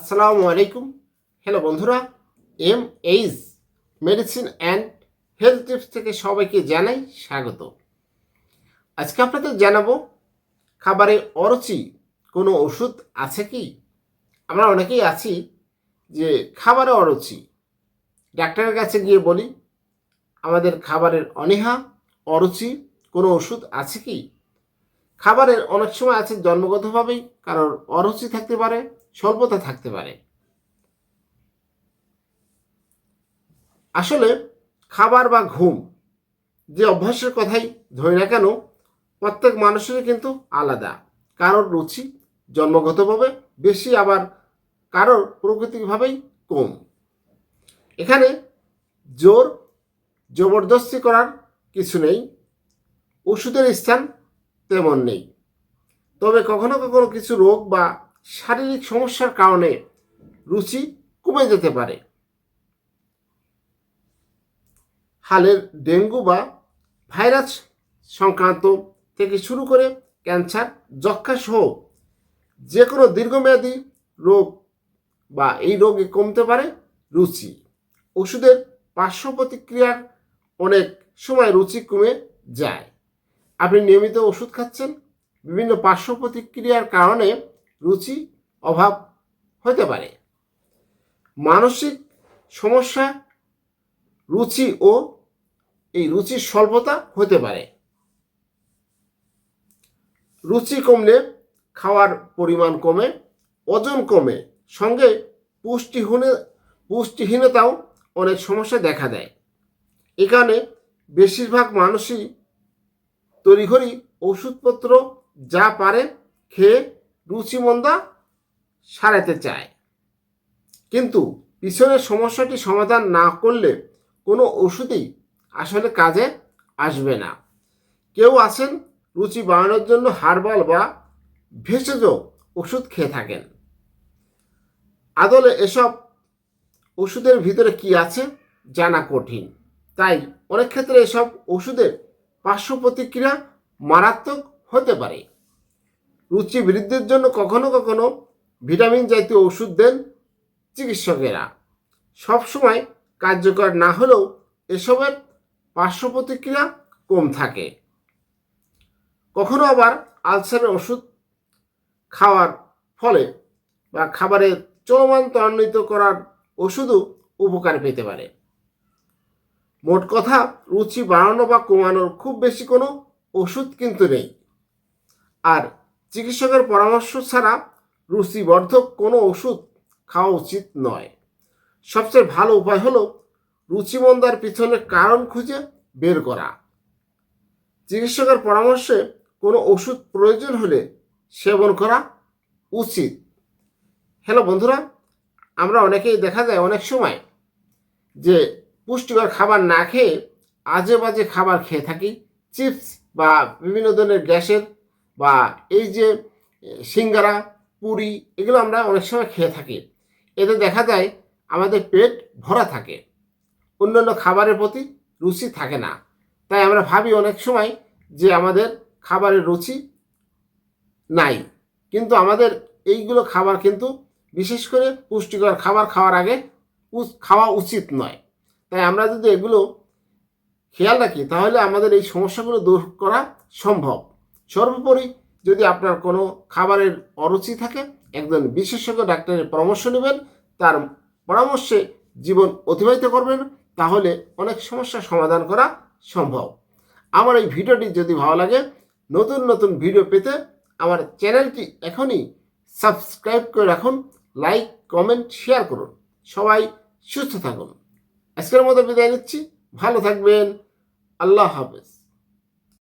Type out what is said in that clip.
আসসালামু আলাইকুম। হ্যালো বন্ধুরা M H medicine and health tips থেকে সবাইকে জানাই স্বাগত। আজকে আপনাদের জানাব, খাবারে অরুচি কোনো ওষুধ আছে কি? আমরা অনেকেই আছি যে খাবারে অরুচি। ডাক্তারের কাছে গিয়ে বলি, আমাদের খাবারের অনীহা, অরুচি কোনো ওষুধ আছে কি? খাবারের অনেক সময় আছে জন্মগতভাবেই কারোর অরুচি থাকতে পারে স্বল্পতা থাকতে পারে। আসলে খাবার বা ঘুম যে অভ্যাসের কথাই ধরি না কেন, প্রত্যেক মানুষেরই কিন্তু আলাদা। কারোর রুচি জন্মগতভাবে বেশি, আবার কারোর প্রকৃতিকভাবেই কম। এখানে জোর, জবরদস্তি করার কিছু নেই, ওষুধের স্থান তেমন নেই। তবে কখনো কখনো কিছু রোগ বা শারীরিক সমস্যার কারণে রুচি কমে যেতে পারে। হালের ডেঙ্গু বা ভাইরাস সংক্রান্ত থেকে শুরু করে ক্যান্সার যক্ষা সহ যে কোনো দীর্ঘমেয়াদী রোগ বা এই রোগে কমতে পারে রুচি। ওষুধের পার্শ্ব প্রতিক্রিয়ার অনেক সময় রুচি কমে যায়। আপনি নিয়মিত ওষুধ খাচ্ছেন, বিভিন্ন পার্শ্ব প্রতিক্রিয়ার কারণে রুচি, অভাব হতে পারে। মানসিক সমস্যা রুচি ও এই রুচির স্বল্পতা হতে পারে। রুচি কমলে খাওয়ার পরিমাণ কমে, ওজন কমে, সঙ্গে পুষ্টিহীন, পুষ্টিহীনতাও অনেক সমস্যা দেখা দেয়। এখানে বেশিরভাগ মানুষই তড়িঘড়ি ওষুধপত্র যা পারে খেয়ে রুচিমন্দা সারাতে চায়। কিন্তু পিছনের সমস্যাটি সমাধান না করলে কোনো ওষুধই আসলে কাজে আসবে না। কেউ আছেন রুচি বাড়ানোর জন্য হার্বাল বা ভেষজ ওষুধ খেয়ে থাকেন। আদলে এসব ওষুধের ভিতরে কি আছে জানা কঠিন। তাই অনেক ক্ষেত্রে এসব ওষুধের পার্শ্ব প্রতিক্রিয়া মারাত্মক হতে পারে। রুচি বৃদ্ধির জন্য কখনো কখনো ভিটামিন জাতীয় ওষুধ দেন চিকিৎসকেরা। সবসময় কার্যকর না হলেও এসবের পার্শ্ব প্রতিক্রিয়া কম থাকে। কখনো আবার আলসারের ওষুধ খাওয়ার ফলে বা খাবারের চলমান ত্বরান্বিত করার ওষুধও উপকার পেতে পারে। মোট কথা, রুচি বাড়ানো বা কমানোর খুব বেশি কোনো ওষুধ কিন্তু নেই। আর চিকিৎসকের পরামর্শ ছাড়া রুচিবর্ধক কোনো ওষুধ খাওয়া উচিত নয়। সবচেয়ে ভালো উপায় হলো রুচিমন্দার পিছনে কারণ খুঁজে বের করা। চিকিৎসকের পরামর্শে কোনো ওষুধ প্রয়োজন হলে সেবন করা উচিত। হ্যালো বন্ধুরা, আমরা অনেকেই দেখা যায় অনেক সময় যে পুষ্টিকর খাবার না খেয়ে আজে বাজে খাবার খেয়ে থাকি, চিপস বা বিভিন্ন ধরনের গ্যাসের বা এই যে সিঙ্গারা, পুরি, এগুলো আমরা অনেক সময় খেয়ে থাকি। এতে দেখা যায় আমাদের পেট ভরা থাকে। অন্যান্য খাবারের প্রতি রুচি থাকে না। তাই আমরা ভাবি অনেক সময় যে আমাদের খাবারের রুচি নাই। কিন্তু আমাদের এইগুলো খাবার কিন্তু বিশেষ করে পুষ্টিকর খাবার খাওয়ার আগে খাওয়া উচিত নয়। তাই আমরা যদি এগুলো খেয়াল রাখি, তাহলে আমাদের এই সমস্যাগুলো দূর করা সম্ভব। সর্বোপরি যদি আপনার কোনো খাবারের অরুচি থাকে, একজন বিশেষজ্ঞ ডাক্তারের পরামর্শ নেবেন, তার পরামর্শে জীবন অতিবাহিত করবেন, তাহলে অনেক সমস্যার সমাধান করা সম্ভব। আমার এই ভিডিওটি যদি ভালো লাগে, নতুন নতুন ভিডিও পেতে আমার চ্যানেলটি এখনই সাবস্ক্রাইব করে রাখুন, লাইক, কমেন্ট, শেয়ার করুন। সবাই সুস্থ থাকুন। আজকের মতো বিদায় নিচ্ছি। ভালো থাকবেন। আল্লাহ হাফেজ।